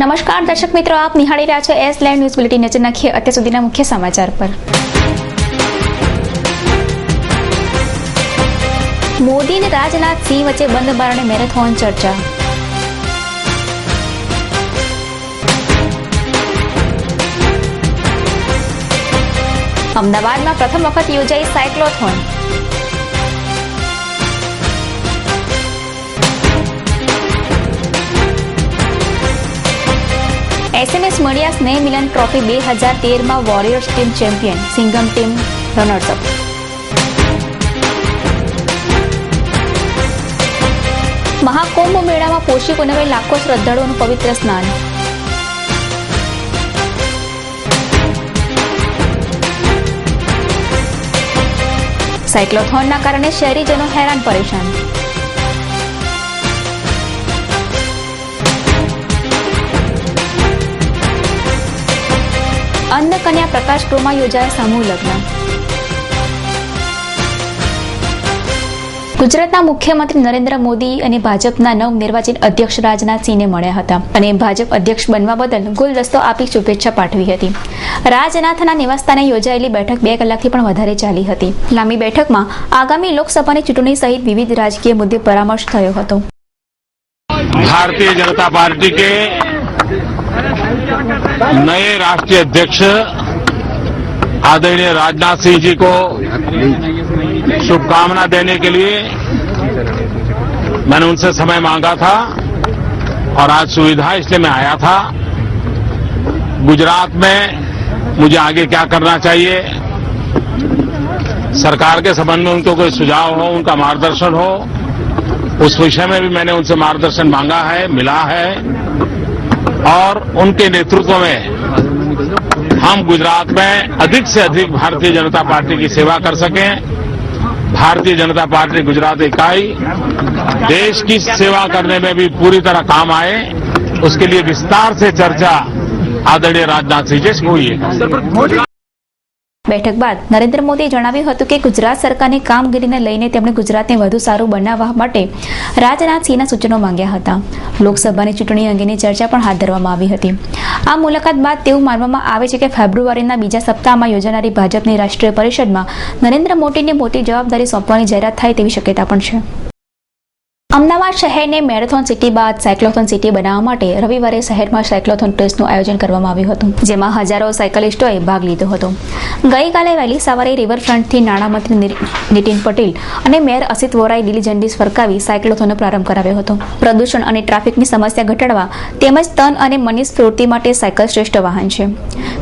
નમસ્કાર, દર્શક મિત્રો, આપ નિહાળી રહ્યા છો એસ લેન્ડ ન્યૂઝ બુલેટિન નજર નાખીએ અત્યાર સુધીના મુખ્ય સમાચાર પર. મોદી અને રાજનાથ સિંહ વચ્ચે બંધ બારણે મેરેથોન ચર્ચા. અમદાવાદમાં પ્રથમ વખત યોજાઈ સાયક્લોથોન. એસએમએસ મળ્યા સ્નેહ મિલન ટ્રોફી બે હજાર તેરમાં Warriors team champion Singham team runners up Mahakumbh મેળામાં પોષી પુનવે લાખો શ્રદ્ધાળુઓનું પવિત્ર સ્નાન. સાયક્લોથોનના કારણે શહેરીજનો હેરાન પરેશાન. અન્ન કન્યા પ્રકાશ ગૃહમાં યોજાયા સમૂહ લગ્ન. ગુજરાતના મુખ્યમંત્રી નરેન્દ્ર મોદી અને ભાજપના નવ નિર્વાચિત અધ્યક્ષ રાજનાથસિંહને મળ્યા હતા અને ભાજપ અધ્યક્ષ બનવા બદલ ગુલદસ્તો આપી શુભેચ્છા પાઠવી હતી. રાજનાથના નિવાસસ્થાને યોજાયેલી બેઠક બે કલાકથી પણ વધારે ચાલી હતી. લાંબી બેઠકમાં આગામી લોકસભાની ચૂંટણી સહિત વિવિધ રાજકીય મુદ્દે પરામર્શ થયો હતો. ભારતીય જનતા પાર્ટી કે नए राष्ट्रीय अध्यक्ष आदरणीय राजनाथ सिंह जी को शुभकामना देने के लिए मैंने उनसे समय मांगा था और आज सुविधा इसलिए मैं आया था। गुजरात में मुझे आगे क्या करना चाहिए? सरकार के संबंध में उनको कोई सुझाव हो, उनका मार्गदर्शन हो, उस विषय में भी मैंने उनसे मार्गदर्शन मांगा है, मिला है। और उनके नेतृत्व में हम गुजरात में अधिक से अधिक भारतीय जनता पार्टी की सेवा कर सकें। भारतीय जनता पार्टी गुजरात इकाई देश की सेवा करने में भी पूरी तरह काम आए। उसके लिए विस्तार से चर्चा आदरणीय राजनाथ सिंह जी से हुई है। બેઠક બાદ નરેન્દ્ર મોદીએ જણાવ્યું હતું કે ગુજરાત સરકારની કામગીરીને લઈને તેમણે ગુજરાતને વધુ સારું બનાવવા માટે રાજનાથ સિંહના સૂચનો માંગ્યા હતા. લોકસભાની ચૂંટણી અંગેની ચર્ચા પણ હાથ ધરવામાં આવી હતી. આ મુલાકાત બાદ તેવું માનવામાં આવે છે કે ફેબ્રુઆરીના બીજા સપ્તાહમાં યોજાનારી ભાજપની રાષ્ટ્રીય પરિષદમાં નરેન્દ્ર મોદીને મોટી જવાબદારી સોંપવાની જાહેરાત થાય તેવી શક્યતા પણ છે. અમદાવાદ શહેરને મેરેથોન સિટી બાદ સાયક્લોથોન સિટી બનાવવા માટે રવિવારે શહેરમાં સાયક્લોથોન રેસનું આયોજન કરવામાં આવ્યું હતું, જેમાં હજારો સાયકલિસ્ટોએ ભાગ લીધો હતો. ગઈકાલે વહેલી સવારે રિવરફ્રન્ટથી નાણામંત્રી નીતિન પટેલ અને મેયર અસિત વોરાએ લીલી ઝંડી ફરકાવી સાયક્લોથોનનો પ્રારંભ કરાવ્યો હતો. પ્રદૂષણ અને ટ્રાફિકની સમસ્યા ઘટાડવા તેમજ તન અને મની સ્ફૂર્તિ માટે સાયકલ શ્રેષ્ઠ વાહન છે.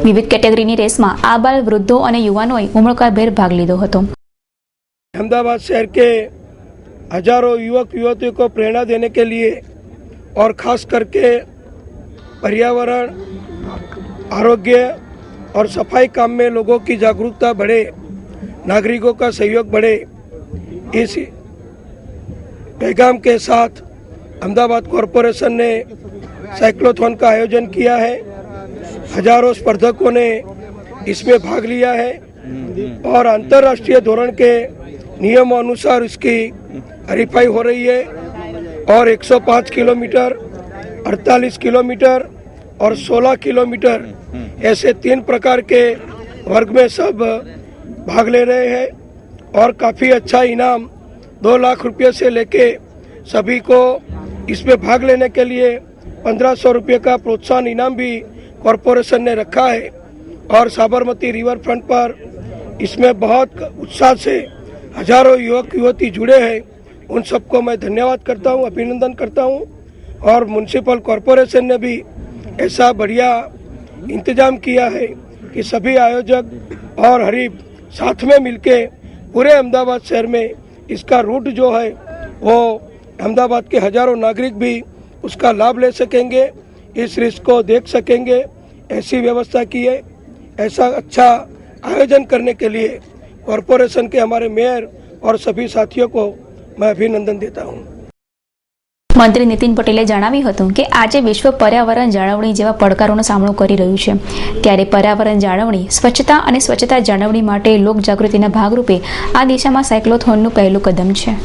વિવિધ કેટેગરીની રેસમાં આ આબાલ વૃદ્ધો અને યુવાનોએ ઉમળકાભેર ભાગ લીધો હતો. અમદાવાદ શહેર કે हज़ारों युवक युवतियों को प्रेरणा देने के लिए और खास करके पर्यावरण, आरोग्य और सफ़ाई काम में लोगों की जागरूकता बढ़े, नागरिकों का सहयोग बढ़े। इस पैगाम के साथ अहमदाबाद कॉरपोरेशन ने साइक्लोथॉन का आयोजन किया है। हज़ारों स्पर्धकों ने इसमें भाग लिया है और अंतर्राष्ट्रीय धोरण के नियमों अनुसार इसकी हरीफाई हो रही है और 105 किलोमीटर 48 किलोमीटर और 16 किलोमीटर ऐसे तीन प्रकार के वर्ग में सब भाग ले रहे हैं और काफ़ी अच्छा इनाम दो लाख रुपये से लेके सभी को इसमें भाग लेने के लिए पंद्रह सौ रुपये का प्रोत्साहन इनाम भी कॉरपोरेशन ने रखा है और साबरमती रिवर फ्रंट पर इसमें बहुत उत्साह से हज़ारों युवक, युवती जुड़े हैं। उन सबको मैं धन्यवाद करता हूँ, अभिनंदन करता हूँ। और म्यूनसिपल कॉरपोरेशन ने भी ऐसा बढ़िया इंतज़ाम किया है कि सभी आयोजक और हरीफ साथ में मिलके पूरे अहमदाबाद शहर में इसका रूट जो है, वो अहमदाबाद के हज़ारों नागरिक भी उसका लाभ ले सकेंगे, इस रिस्क को देख सकेंगे, ऐसी व्यवस्था की है, ऐसा अच्छा आयोजन करने के लिए कॉरपोरेशन के हमारे मेयर और सभी साथियों को मैं अभिनंदन देता हूँ મંત્રી નીતિન પટેલે જણાવ્યું હતું કે આજે વિશ્વ પર્યાવરણ જાળવણી જેવા પડકારોનો સામનો કરી રહ્યું છે ત્યારે પર્યાવરણ જાળવણી સ્વચ્છતા અને સ્વચ્છતા જાળવણી માટે લોકજાગૃતિના ભાગરૂપે આ દિશામાં સાયક્લોથોનનું પહેલું કદમ છે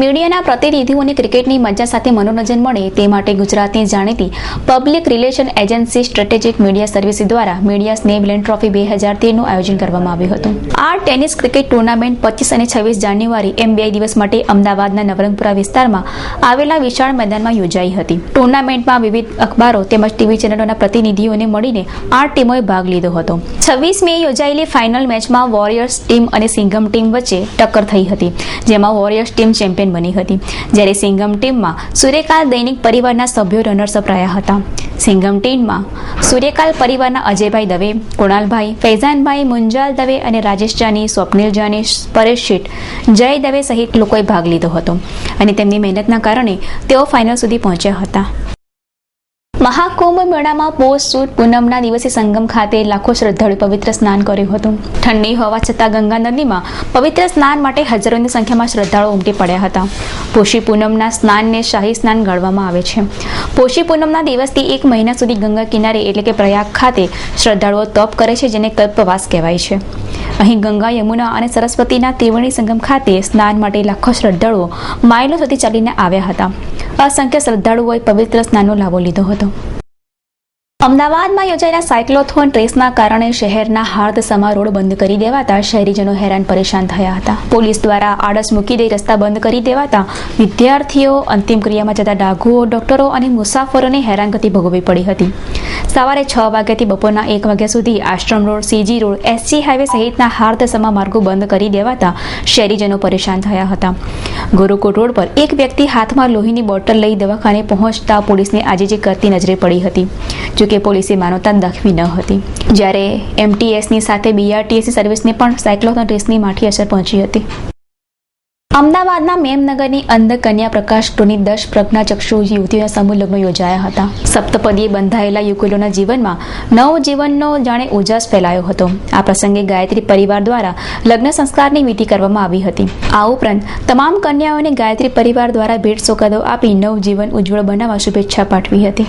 મીડિયાના પ્રતિનિધિઓને ક્રિકેટની મજા સાથે મનોરંજન મળે તે માટે ગુજરાતની જાણીતી public relation agency strategic media service દ્વારા મીડિયા સ્નેહલેન્ડ ટ્રોફી બે હજાર તેરનું આયોજન કરવામાં આવ્યું હતું. આ ટેનિસ ક્રિકેટ ટુર્નામેન્ટ પચીસ અને છવ્વીસ જાન્યુઆરી એમ બે દિવસ માટે અમદાવાદના નવરંગપુરા વિસ્તારમાં આવેલા વિશાળ મેદાનમાં યોજાઈ હતી. ટુર્નામેન્ટમાં વિવિધ અખબારો તેમજ ટીવી ચેનલોના પ્રતિનિધિઓને મળીને આઠ ટીમોએ ભાગ લીધો હતો. છવ્વીસ મે યોજાયેલી ફાઇનલ મેચમાં વોરિયર્સ ટીમ અને સિંઘમ ટીમ વચ્ચે ટક્કર થઈ હતી, જેમાં વોરિયર્સ ટીમ ચેમ્પિયન બની હતી, જ્યારે સિંઘમ ટીમમાં સૂર્યકાલ દૈનિક પરિવારના સભ્યો રનર્સઅપ રહ્યા હતા. સિંઘમ ટીમમાં સૂર્યકાલ પરિવારના અજયભાઈ દવે, કુણાલભાઈ, ફૈઝાનભાઈ, મુંજાલ દવે અને રાજેશ જાની સ્વપ્નિલ જાની, પરેશ શેઠ, જય દવે સહિત લોકોએ ભાગ લીધો હતો. અને તેમની મહેનતના કારણે તેઓ ફાઇનલ સુધી પહોંચ્યા હતા. મહાકુંભ મેળામાં પોષ, સુદ, પૂનમના દિવસે સંગમ ખાતે લાખો શ્રદ્ધાળુ પવિત્ર સ્નાન કર્યું હતું. ઠંડી હોવા છતાં ગંગા નદીમાં પવિત્ર સ્નાન માટે હજારોની સંખ્યામાં શ્રદ્ધાળુઓ ઉમટી પડ્યા હતા. પોષી પૂનમના સ્નાનને શાહી સ્નાન ગણવામાં આવે છે. પોષી પૂનમના દિવસથી એક મહિના સુધી ગંગા કિનારે એટલે કે પ્રયાગ ખાતે શ્રદ્ધાળુઓ તપ કરે છે, જેને કલ્પવાસ કહેવાય છે. અહીં ગંગા, યમુના અને સરસ્વતીના ત્રિવેણી સંગમ ખાતે સ્નાન માટે લાખો શ્રદ્ધાળુઓ માઇલો સુધી ચાલીને આવ્યા હતા. અસંખ્ય શ્રદ્ધાળુઓએ પવિત્ર સ્નાનનો લાભો લીધો હતો. અમદાવાદમાં યોજાયેલા સાયક્લોથોન રેસના કારણે શહેરના હાર્દસમા રોડ બંધ કરી દેવાતા શહેરીજનો હેરાન પરેશાન થયા હતા. પોલીસ દ્વારા આડસ મૂકી દઈ રસ્તા બંધ કરી દેવાતા વિદ્યાર્થીઓ અંતિમ ક્રિયામાં જતા ડાઘુઓ, ડોક્ટરો અને મુસાફરોને હેરાનગતિ ભોગવવી પડી હતી. સવારે છ વાગ્યાથી બપોરના એક વાગ્યા સુધી Ashram road C G road S G highway સહિતના હાર્દસમા માર્ગો બંધ કરી દેવાતા શહેરીજનો પરેશાન થયા હતા. ગોરુકોટ રોડ પર એક વ્યક્તિ હાથમાં લોહીની બોટલ લઈ દવાખાને પહોંચતા પોલીસને આજીજી કરતી નજરે પડી હતી. જોકે પોલીસે માનવતા દાખવી ન હતી. જ્યારે એમટીએસની સાથે બીઆરટીએસની સર્વિસને પણ સાયક્લોથોન રેસની માઠી અસર પહોંચી હતી. અમદાવાદના મેમનગરની અંધ કન્યા પ્રકાશ ટોની દસ પ્રજ્ઞાચક્ષુ યુવતીઓના સમૂહ લગ્ન યોજાયા હતા. સપ્તપદીએ બંધાયેલા યુગલોના જીવનમાં નવ જીવનનો જાણે ઉજાસ ફેલાયો હતો. આ પ્રસંગે ગાયત્રી પરિવાર દ્વારા લગ્ન સંસ્કારની વિધિ કરવામાં આવી હતી. આ ઉપરાંત તમામ કન્યાઓને ગાયત્રી પરિવાર દ્વારા ભેટ સોગાદો આપી નવ જીવન ઉજ્જવળ બનાવવા શુભેચ્છા પાઠવી હતી.